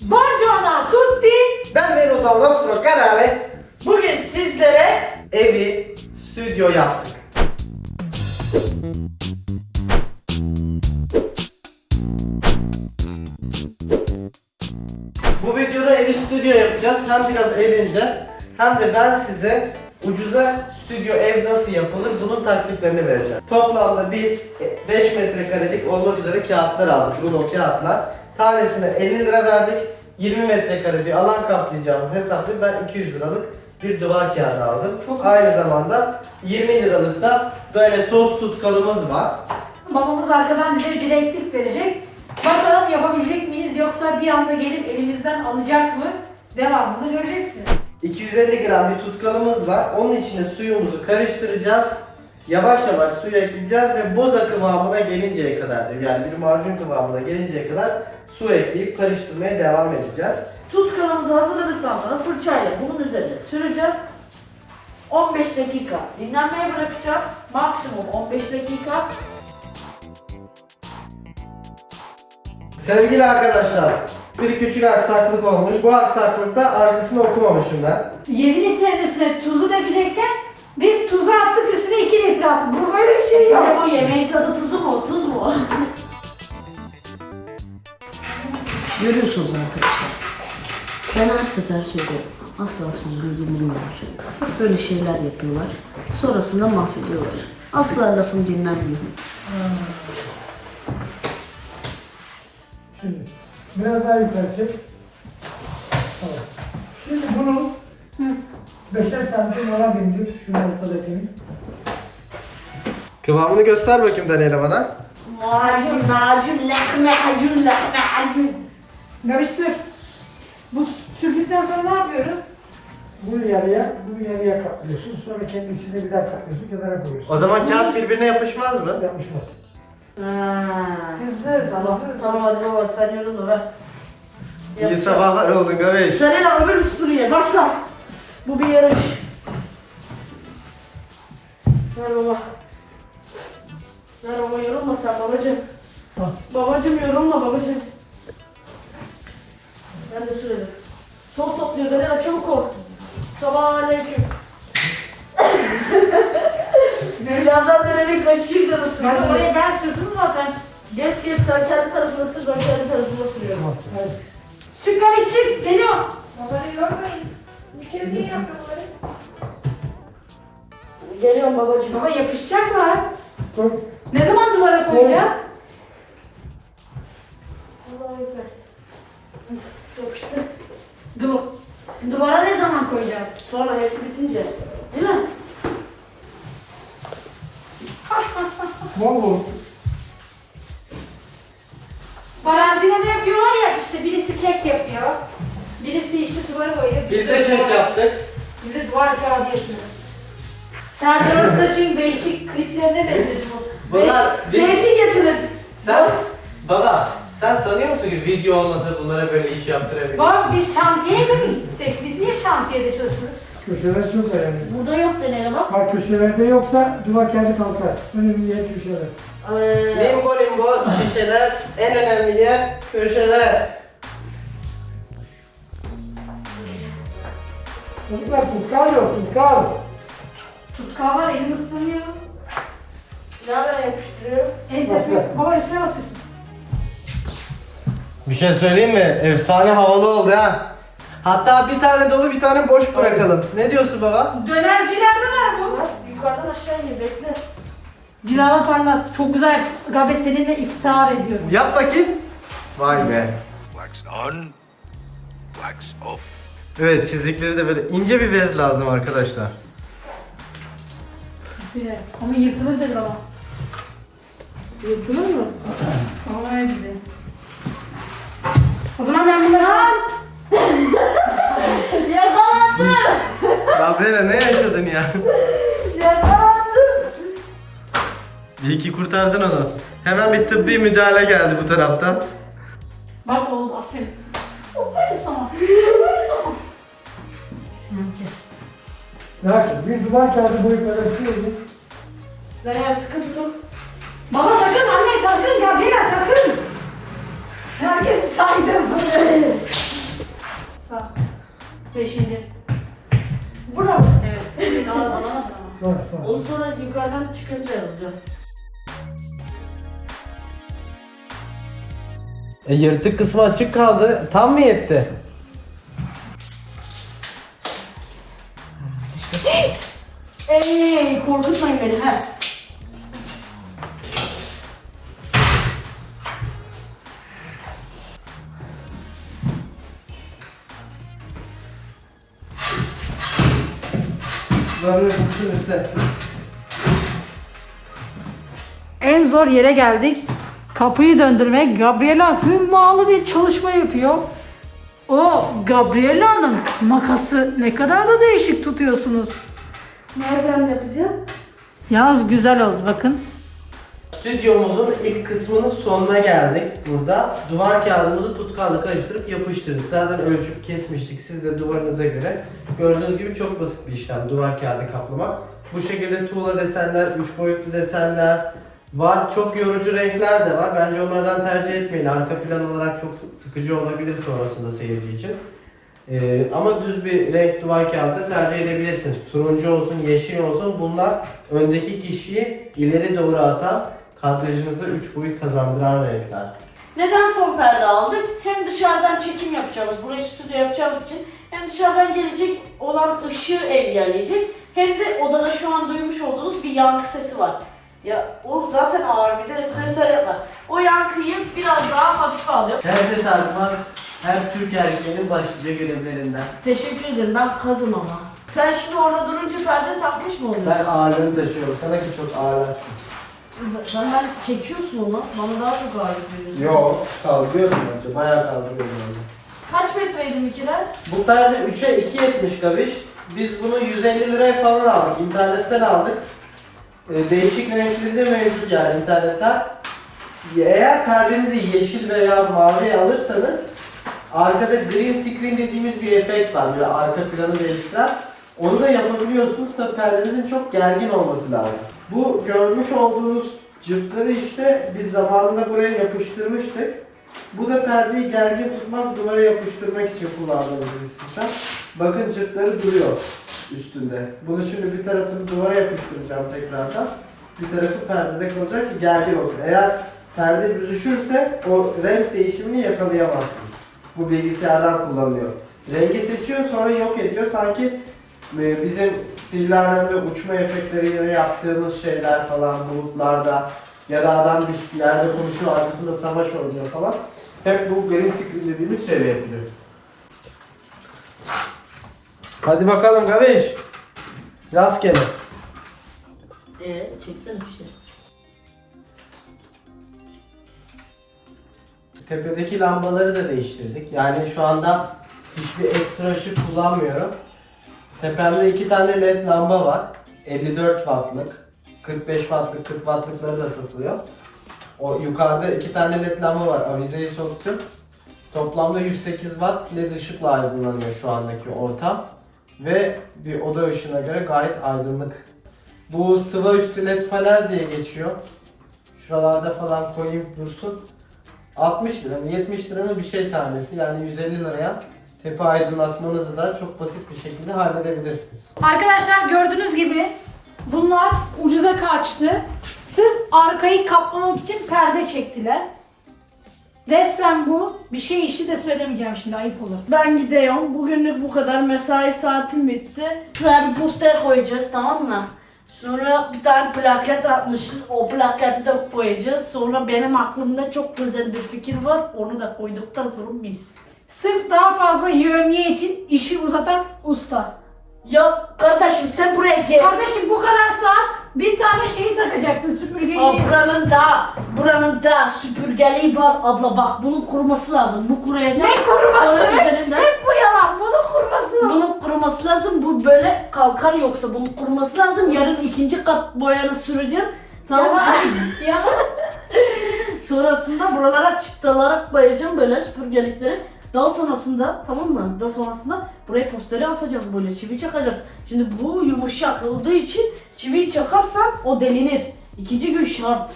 Buongiorno tutti! Benvenuto al nostro canale. Bugün sizlere Evi stüdyo yaptık. Bu videoda evi stüdyo yapacağız. Hem biraz eğleneceğiz hem de ben size ucuza stüdyo ev nasıl yapılır bunun taktiklerini vereceğim. Toplamda biz 5 metrekarelik olmak üzere kağıtlar aldık. Rulo kağıtlar. Tanesine 50 lira verdik. 20 metrekare bir alan kaplayacağımız hesaplı ben 200 liralık bir duvar kağıdı aldım. Çok- Aynı zamanda 20 liralık da böyle toz tutkalımız var. babamız arkadan bize direktif verecek. Bakalım yapabilecek miyiz yoksa bir anda gelip elimizden alacak mı? Devamını göreceksiniz. 250 gram bir tutkalımız var. Onun içine suyumuzu karıştıracağız. Yavaş yavaş suyu ekleyeceğiz ve boza kıvamına gelinceye kadar diyor. Yani bir macun kıvamına gelinceye kadar su ekleyip karıştırmaya devam edeceğiz. Tutkalımızı hazırladıktan sonra fırçayla bunun üzerine süreceğiz. 15 dakika dinlenmeye bırakacağız. Maksimum 15 dakika. Sevgili arkadaşlar, bir küçük aksaklık olmuş. Bu aksaklıkta arkasını okumamışım ben. Yemin tennesine tuzu dökecekken biz tuzu attık 2 litre attık. Bu böyle bir şey yok. Ya bu yemeğin tadı tuzu mu, tuz mu? Görüyorsunuz arkadaşlar. Ben her sefer söylüyorum. Asla sözümü dinlemiyorlar. Hep böyle şeyler yapıyorlar. Sonrasında mahvediyorlar. Asla lafım dinlenmiyor. Şimdi biraz daha yukarı çek. Tamam. Şimdi bunu beşer santim ona bindir. Şunu ortadakini. Kıvamını göster bakayım Daniel'e bana. Macun, macun, lahme, acun, lahme, acun. Ya bir sür. Bu sürdükten sonra ne yapıyoruz? Bunu yarıya, bunu yarıya katlıyorsun. Sonra kendi içinde bir daha katlıyorsun. Kenara koyuyorsun. O zaman kağıt birbirine yapışmaz mı? Yapmışlar. Hızlı hızlı. Tamam, hızlı. tamam hadi baba sen yorulma ver. İyi sabahlar oldu Gaveş. Sen öbür süpürüye başla. Bu bir yarış. Ver baba. Baba yorulma sen babacım. Al. Babacım yorulma babacım. Ben de sürelim. Toz topluyor Daniela çabuk ol. Sabah aleyküm. Birazdan Daniela'nın kaşığı karısı. Ben oraya ben sürdüm zaten. Geç geç sen kendi tarafına sür ben kendi tarafıma sürüyorum. Hadi. Çık abi çık. Geliyor. Babayı yormayın. Bir kere niye yapıyorlar? Geliyorum babacığım. Baba yapışacaklar. Koy. Ne zaman duvara koyacağız? Yapıştı. Du duvara ne zaman koyacağız? Sonra hepsi bitince. Değil mi? Bol. Karantinada yapıyorlar ya işte birisi kek yapıyor. Birisi işte duvara koyuyor. Biz de kek yaptık. Biz de duvar kağıdı yapıyoruz. Serdar Ortaç'ın değişik kliplerine benziyor. Bunlar. Zeytin getirin. Sen, baba sen sanıyor musun ki video olmasa bunlara böyle iş yaptırabilir? Baba biz şantiyeye de mi gitsek? Biz niye şantiyede çalışıyoruz? Köşeler çok önemli. Burada yok Daniela bak. Bak köşelerde yoksa duvar kendi kalkar. Önemli yer köşeler. Ee, Limbo limbo şişeler, en önemli yer köşeler. Çocuklar tutkal yok tutkal. Tutkal var elim ıslanıyor. Nereden yapıştırıyorum? En tepesi. Baba üstüne basıyorsun. Bir şey söyleyeyim mi? Efsane havalı oldu ha. Hatta bir tane dolu bir tane boş bırakalım. Ne diyorsun baba? Dönercilerde var bu. Bak yukarıdan aşağı iniyor bekle. Cilalı parlat. Çok güzel. Gabet seninle iftihar ediyorum. Yap bakayım. Vay be. Wax on, wax off. Evet çizikleri de böyle ince bir bez lazım arkadaşlar. Ama yırtılır dedi baba. Mı? Ama öyle dedi. O zaman ben bunları al. Yakalandım! Gabriela ne yaşadın ya? Yakalandım! İyi ki kurtardın onu. Hemen bir tıbbi müdahale geldi bu taraftan. Bak oldu aferin. Aferin sana. Bak bir duvar kağıdı boyu kadar sürdü. Daniela sıkı tutun. saydım. Sağ. Beşinci. Bravo. Evet. Bugün al- alamadın Sor ama. Onu sonra yukarıdan çıkınca yazacağım. E, yırtık kısmı açık kaldı. Tam mı yetti? Böyle bütün üstte. En zor yere geldik. Kapıyı döndürmek. Gabriela hümmalı bir çalışma yapıyor. O Gabriela'nın makası ne kadar da değişik tutuyorsunuz. Nereden yapacağım? Yalnız güzel oldu bakın. Stüdyomuzun ilk kısmının sonuna geldik burada. Duvar kağıdımızı tutkalla karıştırıp yapıştırdık. Zaten ölçüp kesmiştik siz de duvarınıza göre. Gördüğünüz gibi çok basit bir işlem duvar kağıdı kaplamak. Bu şekilde tuğla desenler, üç boyutlu desenler var. Çok yorucu renkler de var. Bence onlardan tercih etmeyin. Arka plan olarak çok sıkıcı olabilir sonrasında seyirci için. Ee, ama düz bir renk duvar kağıdı tercih edebilirsiniz. Turuncu olsun, yeşil olsun. Bunlar öndeki kişiyi ileri doğru atan, kadrajınıza 3 boyut kazandıran renkler. Neden fon perde aldık? Hem dışarıdan çekim yapacağımız, burayı stüdyo yapacağımız için hem dışarıdan gelecek olan ışığı engelleyecek hem de odada şu an duymuş olduğunuz bir yankı sesi var. Ya o zaten ağır bir de üstüne yapar. O yankıyı biraz daha hafife alıyor. Perde takmak her Türk erkeğinin başlıca görevlerinden. Teşekkür ederim ben kazım ama. Sen şimdi orada durunca perde takmış mı oluyorsun? Ben ağırlığını taşıyorum. Sana ki çok ağırlarsın. Sen ben çekiyorsun onu. Bana daha çok ağırlık veriyorsun. Yok, kaldırıyorsun bence. Bayağı kaldırıyorum bence. Kaç metreydi Mikiler? Bu perde 3'e 2.70 kabiş. Biz bunu 150 liraya falan aldık. İnternetten aldık. Ee, değişik renkleri de mevcut yani internetten. Eğer perdenizi yeşil veya mavi alırsanız arkada green screen dediğimiz bir efekt var. Böyle arka planı değiştiren. Onu da yapabiliyorsunuz. Tabii perdenizin çok gergin olması lazım. Bu görmüş olduğunuz cıptları işte biz zamanında buraya yapıştırmıştık. Bu da perdeyi gergin tutmak, duvara yapıştırmak için kullandığımız bir sistem. Bakın cırtları duruyor üstünde. Bunu şimdi bir tarafını duvara yapıştıracağım tekrardan. Bir tarafı perdede kalacak ki gergin olsun. Eğer perde büzüşürse o renk değişimini yakalayamazsınız. Bu bilgisayardan kullanılıyor. Rengi seçiyor sonra yok ediyor. Sanki bizim silahlarında uçma efektleriyle yaptığımız şeyler falan bulutlarda ya da adam bir yerde konuşuyor arkasında savaş oynuyor falan. Hep bu green screen dediğimiz şeyle yapılıyor. Hadi bakalım kardeş. Rastgele. Ee, çeksene bir şey. Tepedeki lambaları da değiştirdik. Yani şu anda hiçbir ekstra ışık kullanmıyorum. Tepemde iki tane led lamba var. 54 wattlık. 45 wattlık, 40 wattlıkları da satılıyor. O yukarıda iki tane led lamba var. Avizeyi soktum. Toplamda 108 watt led ışıkla aydınlanıyor şu andaki ortam. Ve bir oda ışığına göre gayet aydınlık. Bu sıva üstü led panel diye geçiyor. Şuralarda falan koyayım dursun. 60 lira mı 70 lira mı bir şey tanesi yani 150 liraya tepe aydınlatmanızı da çok basit bir şekilde halledebilirsiniz. Arkadaşlar gördüğünüz gibi bunlar ucuza kaçtı. Sırf arkayı kaplamak için perde çektiler. Resmen bu. Bir şey işi de söylemeyeceğim şimdi ayıp olur. Ben gidiyorum. Bugünlük bu kadar. Mesai saatim bitti. Şuraya bir poster koyacağız tamam mı? Sonra bir tane plaket atmışız. O plaketi de koyacağız. Sonra benim aklımda çok güzel bir fikir var. Onu da koyduktan sonra biz. Sırf daha fazla yövmiye için işi uzatan usta. Ya kardeşim sen buraya gel. Kardeşim bu kadar saat bir tane şeyi takacaktın süpürgeyi. Aa, buranın da buranın da süpürgeliği var abla bak bunun kuruması lazım. Bu kuruyacak. Ne kuruması? Onun Hep bu yalan. Bunu kurması. Bunun kuruması lazım. Bu böyle kalkar yoksa bunun kuruması lazım. Yarın ikinci kat boyanı süreceğim. Tamam mı? Yalan. Sonrasında buralara çıtalara koyacağım böyle süpürgelikleri. Daha sonrasında tamam mı? Daha sonrasında buraya posteri asacağız böyle çivi çakacağız. Şimdi bu yumuşak olduğu için çiviyi çakarsan o delinir. İkinci gün şart.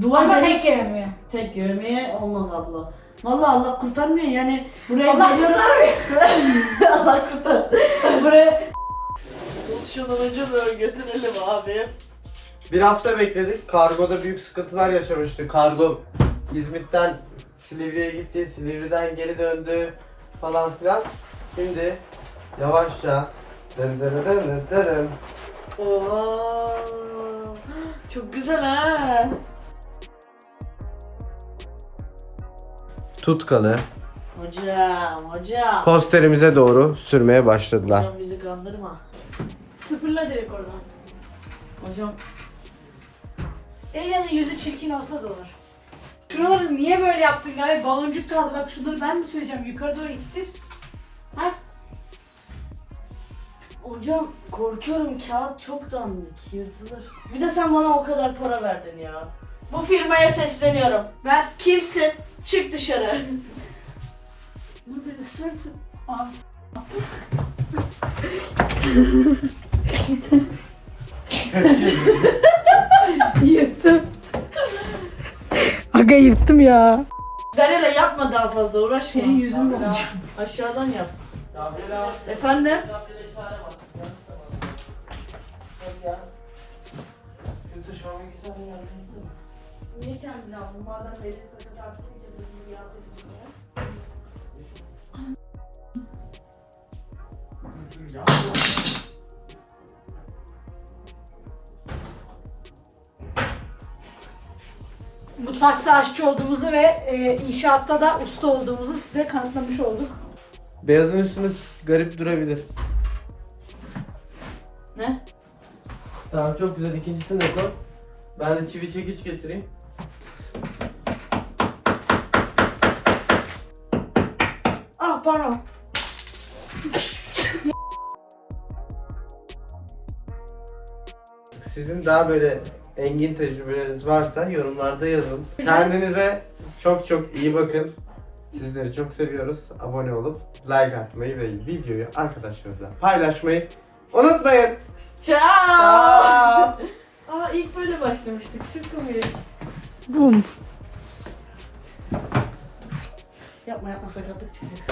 Duvar Ama delik- tek yövmiye. tek yövmeye olmaz abla. Vallahi Allah kurtarmıyor yani buraya Allah geliyorum. Allah kurtarsın. buraya Tut şunu ucunu götürelim abi. Bir hafta bekledik. Kargoda büyük sıkıntılar yaşamıştı. Kargo İzmit'ten Silivri'ye gitti. Silivri'den geri döndü falan filan. Şimdi yavaşça dın dın dın dın dın dın. Oo. Çok güzel ha. Tutkalı Hocam, hocam. posterimize doğru sürmeye başladılar. Hocam bizi kandırma. Sıfırla direkt oradan. Hocam Elia'nın yüzü çirkin olsa da olur. Şuraları niye böyle yaptın galiba? Baloncuk kaldı. Bak şunları ben mi söyleyeceğim? Yukarı doğru ittir. Ha? Hocam korkuyorum kağıt çok dandik yırtılır. Bir de sen bana o kadar para verdin ya. Bu firmaya sesleniyorum. Ben Kimsin? Çık dışarı. Dur bir ısırtın. Abi yırttım. Aga yırttım ya. Darela yapma daha fazla uğraşma. Senin yüzün bozacağım. Aşağıdan yap. Efendim? Niye kendini aldın? Madem belli sakat aksın ya. Mutfakta aşçı olduğumuzu ve e, inşaatta da usta olduğumuzu size kanıtlamış olduk. Beyazın üstünde garip durabilir. Ne? Tamam çok güzel. İkincisini de koy. Ben de çivi çekiç getireyim. Ah pardon. Sizin daha böyle engin tecrübeleriniz varsa yorumlarda yazın. Kendinize çok çok iyi bakın. Sizleri çok seviyoruz. Abone olup like atmayı ve videoyu arkadaşlarınızla paylaşmayı unutmayın. Ciao. Aa! İlk böyle başlamıştık. Çok komik. Boom. Yapma yapma sakatlık çıkacak.